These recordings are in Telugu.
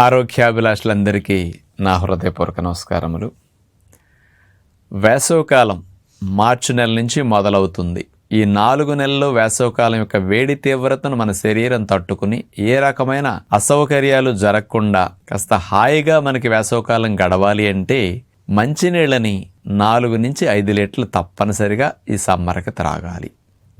ఆరోగ్యాభిలాషులందరికీ నా హృదయపూర్వక నమస్కారములు. వేసవకాలం మార్చి నెల నుంచి మొదలవుతుంది. ఈ నాలుగు నెలల్లో వేసవకాలం యొక్క వేడి తీవ్రతను మన శరీరం తట్టుకుని ఏ రకమైన అసౌకర్యాలు జరగకుండా కాస్త హాయిగా మనకి వేసవకాలం గడవాలి అంటే మంచినీళ్ళని నాలుగు నుంచి ఐదు లీటర్లు తప్పనిసరిగా ఈ సమ్మర్కి త్రాగాలి.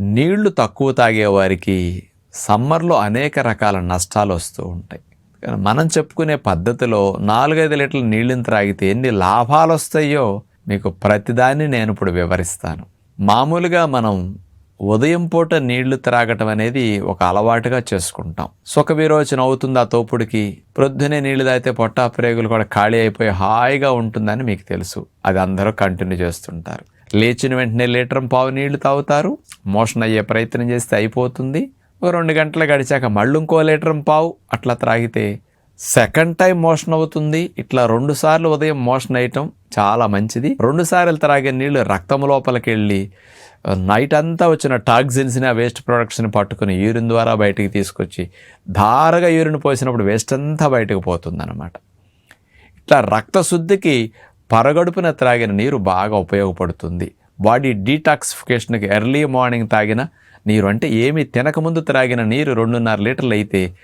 నీళ్ళు తక్కువ తాగే వారికి సమ్మర్లో అనేక రకాల నష్టాలు వస్తూ ఉంటాయి. మనం చెప్పుకునే పద్ధతిలో నాలుగైదు లీటర్ల నీళ్ళని త్రాగితే ఎన్ని లాభాలు వస్తాయో మీకు ప్రతిదాన్ని నేను ఇప్పుడు వివరిస్తాను. మామూలుగా మనం ఉదయం పూట నీళ్ళు త్రాగటం అనేది ఒక అలవాటుగా చేసుకుంటాం. సుఖ విరోచన అవుతుంది ఆ తోపుడికి ప్రొద్దునే నీళ్ళు తాగితే పొట్టా ప్రేగులు కూడా ఖాళీ అయిపోయి హాయిగా ఉంటుందని మీకు తెలుసు. అది అందరూ కంటిన్యూ చేస్తుంటారు. లేచిన వెంటనే లీటర్ పావు నీళ్ళు తాగుతారు. మోషన్ అయ్యే ప్రయత్నం చేస్తే అయిపోతుంది. ఒక రెండు గంటలు గడిచాక మళ్ళీ ఇంకో లీటర్ పావు అట్లా త్రాగితే సెకండ్ టైం మోషన్ అవుతుంది. ఇట్లా రెండు సార్లు ఉదయం మోషన్ అయ్యటం చాలా మంచిది. రెండు సార్లు త్రాగే నీళ్ళు రక్తం లోపలికి వెళ్ళి నైట్ అంతా వచ్చిన టాక్సిన్స్ని ఆ వేస్ట్ ప్రొడక్ట్స్ని పట్టుకుని యూరిన్ ద్వారా బయటికి తీసుకొచ్చి ధారగా యూరిన్ పోసినప్పుడు వేస్ట్ అంతా బయటకు పోతుందన్నమాట. ఇట్లా రక్తశుద్ధికి పరగడుపున త్రాగిన నీరు బాగా ఉపయోగపడుతుంది. బాడీ డీటాక్సిఫికేషన్కి ఎర్లీ మార్నింగ్ తాగిన నీరు అంటే ఏమి తినకముందు త్రాగిన నీరు రెండున్నర లీటర్లు అయితే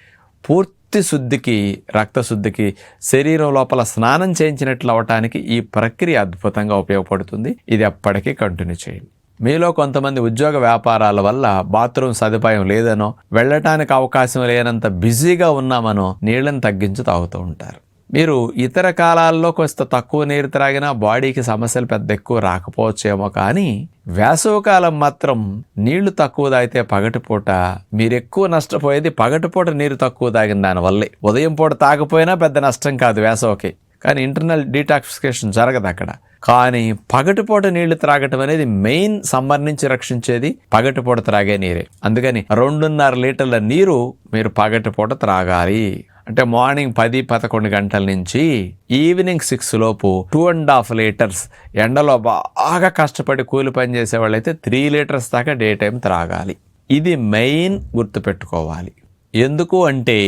పూర్తి శుద్ధికి రక్తశుద్ధికి శరీరం లోపల స్నానం చేయించినట్లు అవటానికి ఈ ప్రక్రియ అద్భుతంగా ఉపయోగపడుతుంది. ఇది అప్పటికీ కంటిన్యూ చేయండి. మీలో కొంతమంది ఉద్యోగ వ్యాపారాల వల్ల బాత్రూమ్ సదుపాయం లేదనో వెళ్ళటానికి అవకాశం లేనంత బిజీగా ఉన్నామనో నీళ్ళని తగ్గించి తాగుతూ ఉంటారు. మీరు ఇతర కాలాల్లో కొంత తక్కువ నీరు త్రాగినా బాడీకి సమస్యలు పెద్ద ఎక్కువ రాకపోవచ్చేమో కానీ వేసవకాలం మాత్రం నీళ్ళు తక్కువ తాగితే పగటిపూట మీరు ఎక్కువ నష్టపోయేది పగటిపూట నీరు తక్కువ తాగిన దానివల్లే ఉదయం పూట తాగపోయినా పెద్ద నష్టం కాదు వేసవకి. కానీ ఇంటర్నల్ డీటాక్సిఫికేషన్ జరగదు అక్కడ. కానీ పగటిపూట నీళ్ళు త్రాగటం అనేది మెయిన్ సమ్మర్ నుంచి రక్షించేది పగటిపూట త్రాగే నీరే. అందుకని రెండున్నర లీటర్ల నీరు మీరు పగటిపూట త్రాగాలి. అంటే మార్నింగ్ పది పదకొండు గంటల నుంచి ఈవినింగ్ సిక్స్ లోపు టూ అండ్ హాఫ్ లీటర్స్ ఎండలో బాగా కష్టపడి కూలి పని చేసే వాళ్ళైతే త్రీ లీటర్స్ దాకా డే టైం త్రాగాలి. ఇది మెయిన్ గుర్తుపెట్టుకోవాలి. ఎందుకు అంటే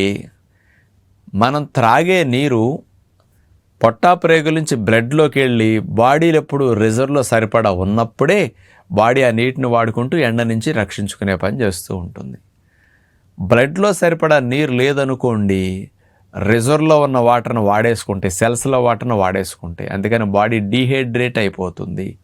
మనం త్రాగే నీరు పొట్టాప్రేగు నుంచి బ్లడ్లోకి వెళ్ళి బాడీలో ఎప్పుడు రిజర్వ్లో సరిపడా ఉన్నప్పుడే బాడీ ఆ నీటిని వాడుకుంటూ ఎండ నుంచి రక్షించుకునే పని చేస్తూ ఉంటుంది. బ్లడ్లో సరిపడా నీరు లేదనుకోండి రిజర్వ్లో ఉన్న వాటర్ను వాడేసుకుంటే సెల్స్లో వాటర్ను వాడేసుకుంటే అందుకని బాడీ డీహైడ్రేట్ అయిపోతుంది.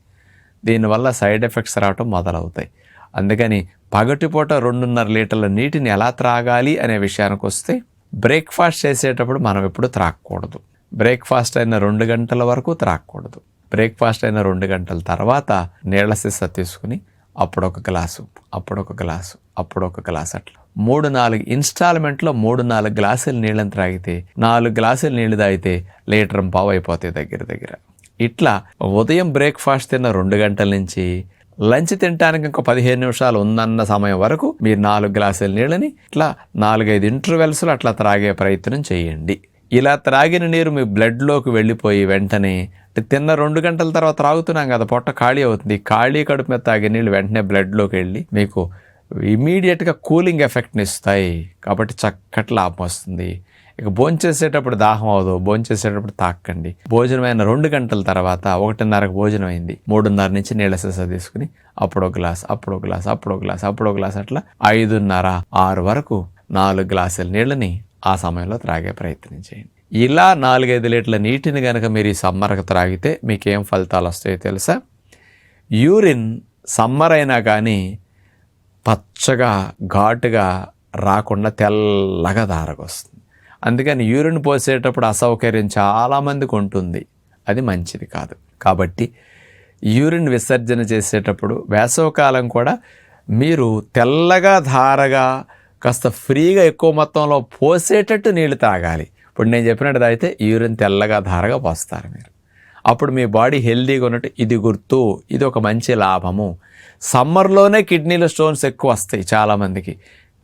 దీనివల్ల సైడ్ ఎఫెక్ట్స్ రావటం మొదలవుతాయి. అందుకని పగటిపూట రెండున్నర లీటర్ల నీటిని ఎలా త్రాగాలి అనే విషయానికి వస్తే బ్రేక్ఫాస్ట్ చేసేటప్పుడు మనం ఎప్పుడు త్రాగకూడదు. బ్రేక్ఫాస్ట్ అయిన రెండు గంటల వరకు త్రాగకూడదు. బ్రేక్ఫాస్ట్ అయిన రెండు గంటల తర్వాత నీళ్ళ సిస్స తీసుకుని అప్పుడొక గ్లాసు అప్పుడు ఒక గ్లాసు అప్పుడు ఒక గ్లాసు అట్లా. మూడు నాలుగు ఇన్స్టాల్మెంట్లో మూడు నాలుగు గ్లాసులు నీళ్ళని త్రాగితే నాలుగు గ్లాసులు నీళ్ళు తాగితే లీటర్ పావు అయిపోతాయి దగ్గర దగ్గర. ఇట్లా ఉదయం బ్రేక్ఫాస్ట్ తిన్న రెండు గంటల నుంచి లంచ్ తినడానికి ఇంకో పదిహేను నిమిషాలు ఉందన్న సమయం వరకు మీరు నాలుగు గ్లాసుల నీళ్ళని ఇట్లా నాలుగైదు ఇంటర్వెల్స్లో అట్లా త్రాగే ప్రయత్నం చేయండి. ఇలా త్రాగిన నీరు మీ బ్లడ్లోకి వెళ్ళిపోయి వెంటనే తిన్న రెండు గంటల తర్వాత త్రాగుతున్నాం కదా పొట్ట ఖాళీ అవుతుంది. ఖాళీ కడుపు మీద తాగే నీళ్ళు వెంటనే బ్లడ్లోకి వెళ్ళి మీకు ఇమీడియట్గా కూలింగ్ ఎఫెక్ట్ని ఇస్తాయి కాబట్టి చక్కటి లాభం వస్తుంది. ఇక భోంచేసేటప్పుడు దాహం అవదు భోంచేసేటప్పుడు తాకండి. భోజనమైన రెండు గంటల తర్వాత ఒకటిన్నరకు భోజనం అయింది. మూడున్నర నుంచి నీళ్ళ సీసా తీసుకుని అప్పుడు ఒక గ్లాస్ అప్పుడు గ్లాస్ అప్పుడు గ్లాస్ అప్పుడు గ్లాస్ అట్లా ఐదున్నర ఆరు వరకు నాలుగు గ్లాసుల నీళ్ళని ఆ సమయంలో త్రాగే ప్రయత్నం చేయండి. ఇలా నాలుగైదు లీటర్ల నీటిని కనుక మీరు ఈ సమ్మర్కి త్రాగితే మీకు ఫలితాలు వస్తాయో తెలుసా? యూరిన్ సమ్మర్ అయినా కానీ పచ్చగా ఘాటుగా రాకుండా తెల్లగా దారగొస్తుంది. అందుకని యూరిన్ పోసేటప్పుడు అసౌకర్యం చాలామందికి ఉంటుంది. అది మంచిది కాదు. కాబట్టి యూరిన్ విసర్జన చేసేటప్పుడు వేసవకాలం కూడా మీరు తెల్లగా ధారగా కాస్త ఫ్రీగా ఎక్కువ మొత్తంలో పోసేటట్టు నీళ్ళు తాగాలి. ఇప్పుడు నేను చెప్పినట్టు అయితే యూరిన్ తెల్లగా ధారగా పోస్తారు మీరు. అప్పుడు మీ బాడీ హెల్దీగా ఉన్నట్టు ఇది గుర్తు ఇది ఒక మంచి లాభము. సమ్మర్లోనే కిడ్నీలో స్టోన్స్ ఎక్కువ వస్తాయి చాలామందికి.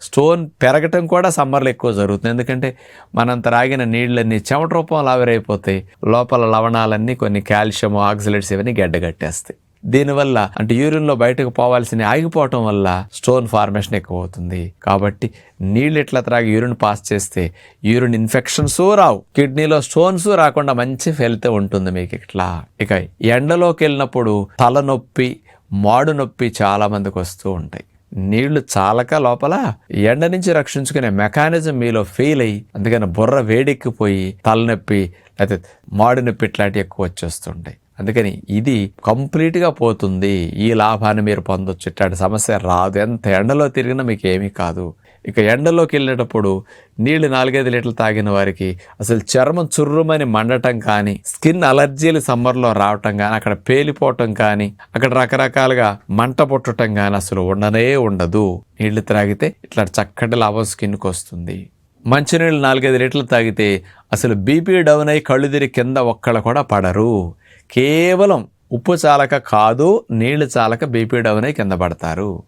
స్టోన్ పెరగటం కూడా సమ్మర్లో ఎక్కువ జరుగుతుంది. ఎందుకంటే మనం త్రాగిన నీళ్ళన్నీ చెమట రూపంలో ఆవిరైపోతాయి. లోపల లవణాలన్నీ కొన్ని కాల్షియం ఆక్సిలేట్స్ ఇవన్నీ గడ్డగట్టేస్తాయి. దీనివల్ల అంటే యూరిన్లో బయటకు పోవాల్సిన ఆగిపోవటం వల్ల స్టోన్ ఫార్మేషన్ ఎక్కువ అవుతుంది కాబట్టి నీళ్ళు ఇట్లా త్రాగి యూరిన్ పాస్ చేస్తే యూరిన్ ఇన్ఫెక్షన్స్ రావు. కిడ్నీలో స్టోన్స్ రాకుండా మంచి ఫలితం ఉంటుంది మీకు ఇట్లా. ఇక ఎండలోకి వెళ్ళినప్పుడు తలనొప్పి మాడు నొప్పి చాలా మందికి వస్తూ ఉంటాయి. నీళ్ళు చాలక లోపల ఎండ నుంచి రక్షించుకునే మెకానిజం మీలో ఫెయిల్ అయ్యి అందుకని బుర్ర వేడెక్కిపోయి తలనొప్పి లేకపోతే మాడు నొప్పి ఇట్లాంటివి ఎక్కువ వచ్చేస్తుంటాయి. అందుకని ఇది కంప్లీట్గా పోతుంది. ఈ లాభాన్ని మీరు పొందొచ్చు. ఇట్లాంటి సమస్య రాదు. ఎంత ఎండలో తిరిగినా మీకు ఏమీ కాదు. ఇక ఎండలోకి వెళ్ళేటప్పుడు నీళ్ళు నాలుగైదు లీటర్లు తాగిన వారికి అసలు చర్మం చుర్రుమని మండటం కానీ స్కిన్ అలర్జీలు సమ్మర్లో రావటం కానీ అక్కడ పేలిపోవటం కానీ అక్కడ రకరకాలుగా మంట పుట్టడం కానీ అసలు ఉండనే ఉండదు. నీళ్ళు త్రాగితే ఇట్లా చక్కటి లాభం స్కిన్కి వస్తుంది. మంచినీళ్ళు నాలుగైదు లీటర్లు తాగితే అసలు బీపీ డౌన్ అయి కళ్ళు తిరిగి కింద ఒక్కళ్ళు కూడా పడరు. కేవలం ఉప్పు చాలక కాదు నీళ్ళు చాలక బీపీ డౌన్ అయి కింద పడతారు.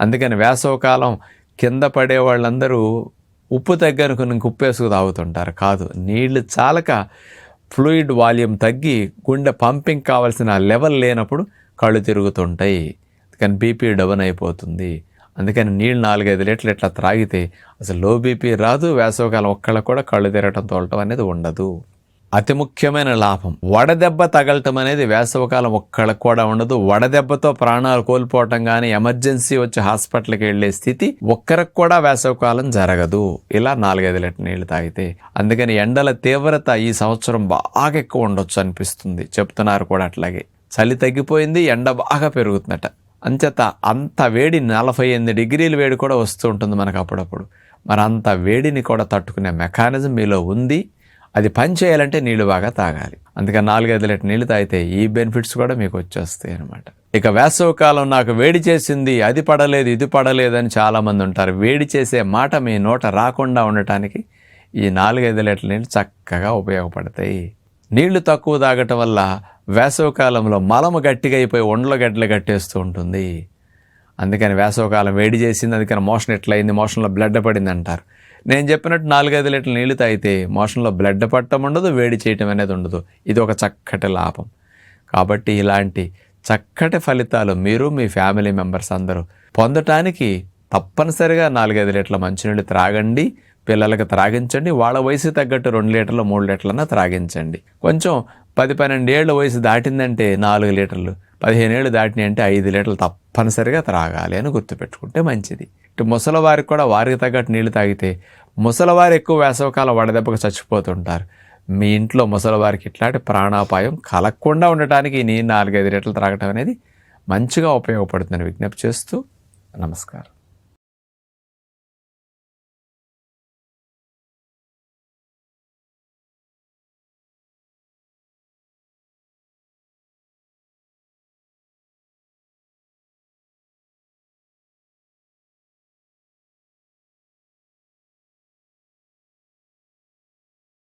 అందుకని వేసవకాలం కింద పడే వాళ్ళందరూ ఉప్పు తగ్గనుకుని ఇంక తాగుతుంటారు. కాదు నీళ్ళు చాలక ఫ్లూయిడ్ వాల్యూమ్ తగ్గి గుండె పంపింగ్ కావాల్సిన లెవెల్ లేనప్పుడు కళ్ళు తిరుగుతుంటాయి. కానీ బీపీ డౌన్ అయిపోతుంది. అందుకని నీళ్ళు నాలుగైదు లీటర్లు ఇట్లా త్రాగితే అసలు లో బీపీ రాదు వేసవకాలం ఒక్కళ్ళకు కూడా కళ్ళు తిరగటం తోలటం అనేది ఉండదు. అతి ముఖ్యమైన లాభం. వడదెబ్బ తగలటం అనేది వేసవకాలం ఒక్కళ్ళకు కూడా ఉండదు. వడదెబ్బతో ప్రాణాలు కోల్పోవటం కానీ ఎమర్జెన్సీ వచ్చి హాస్పిటల్కి వెళ్ళే స్థితి ఒక్కరికి కూడా వేసవకాలం జరగదు. ఇలా నాలుగైదు లీటర్ నీళ్ళు తాగితే. అందుకని ఎండల తీవ్రత ఈ సంవత్సరం బాగా ఎక్కువ ఉండొచ్చు అనిపిస్తుంది. చెప్తున్నారు కూడా అట్లాగే. చలి తగ్గిపోయింది ఎండ బాగా పెరుగుతుందట అంచేత అంత వేడి నలభై ఎనిమిది డిగ్రీల వేడి కూడా వస్తూ ఉంటుంది మనకు అప్పుడప్పుడు. మరి అంత వేడిని కూడా తట్టుకునే మెకానిజం మీలో ఉంది. అది పని చేయాలంటే నీళ్ళు బాగా తాగాలి. అందుకని నాలుగైదు లీటర్ నీళ్ళు తాగితే ఈ బెనిఫిట్స్ కూడా మీకు వచ్చేస్తాయి అనమాట ఇక వేసవకాలం నాకు వేడి చేసింది అది పడలేదు ఇది పడలేదు అని చాలామంది ఉంటారు. వేడి చేసే మాట మీ నోట రాకుండా ఉండటానికి ఈ నాలుగైదు లీటర్ నీళ్ళు చక్కగా ఉపయోగపడతాయి. నీళ్ళు తక్కువ తాగటం వల్ల వేసవకాలంలో మలము గట్టిగా అయిపోయి ఒండ్ల గడ్డలు కట్టేస్తూ ఉంటుంది. అందుకని వేసవకాలం వేడి చేసింది అందుకని మోషన్ ఎట్లయింది మోషన్లో బ్లడ్ పడింది అంటారు. నేను చెప్పినట్టు నాలుగైదు లీటర్ల నీళ్ళు తాగితే మోషన్లో బ్లడ్ పట్టడం ఉండదు వేడి చేయటం అనేది ఉండదు. ఇది ఒక చక్కటి లాభం. కాబట్టి ఇలాంటి చక్కటి ఫలితాలు మీరు మీ ఫ్యామిలీ మెంబర్స్ అందరూ పొందటానికి తప్పనిసరిగా నాలుగైదు లీటర్ల మంచినీళ్ళు త్రాగండి పిల్లలకు త్రాగించండి వాళ్ళ వయసు తగ్గట్టు రెండు లీటర్లు మూడు లీటర్లన్నా త్రాగించండి. కొంచెం పది పన్నెండేళ్ళ వయసు దాటిందంటే నాలుగు లీటర్లు పదిహేను ఏళ్ళు దాటినాయి అంటే ఐదు లీటర్లు తప్పనిసరిగా త్రాగాలి అని గుర్తుపెట్టుకుంటే మంచిది. ముసలివారికి కూడా వారికి తగ్గట్టు నీళ్ళు తాగితే ముసలివారు ఎక్కువ వేసవకాలం వడదెబ్బకు చచ్చిపోతుంటారు. మీ ఇంట్లో ముసలివారికి ఇట్లాంటి ప్రాణాపాయం కలగకుండా ఉండటానికి నేను నాలుగైదు రెట్లు త్రాగటం అనేది మంచిగా ఉపయోగపడుతుందని విజ్ఞప్తి చేస్తూ నమస్కారం.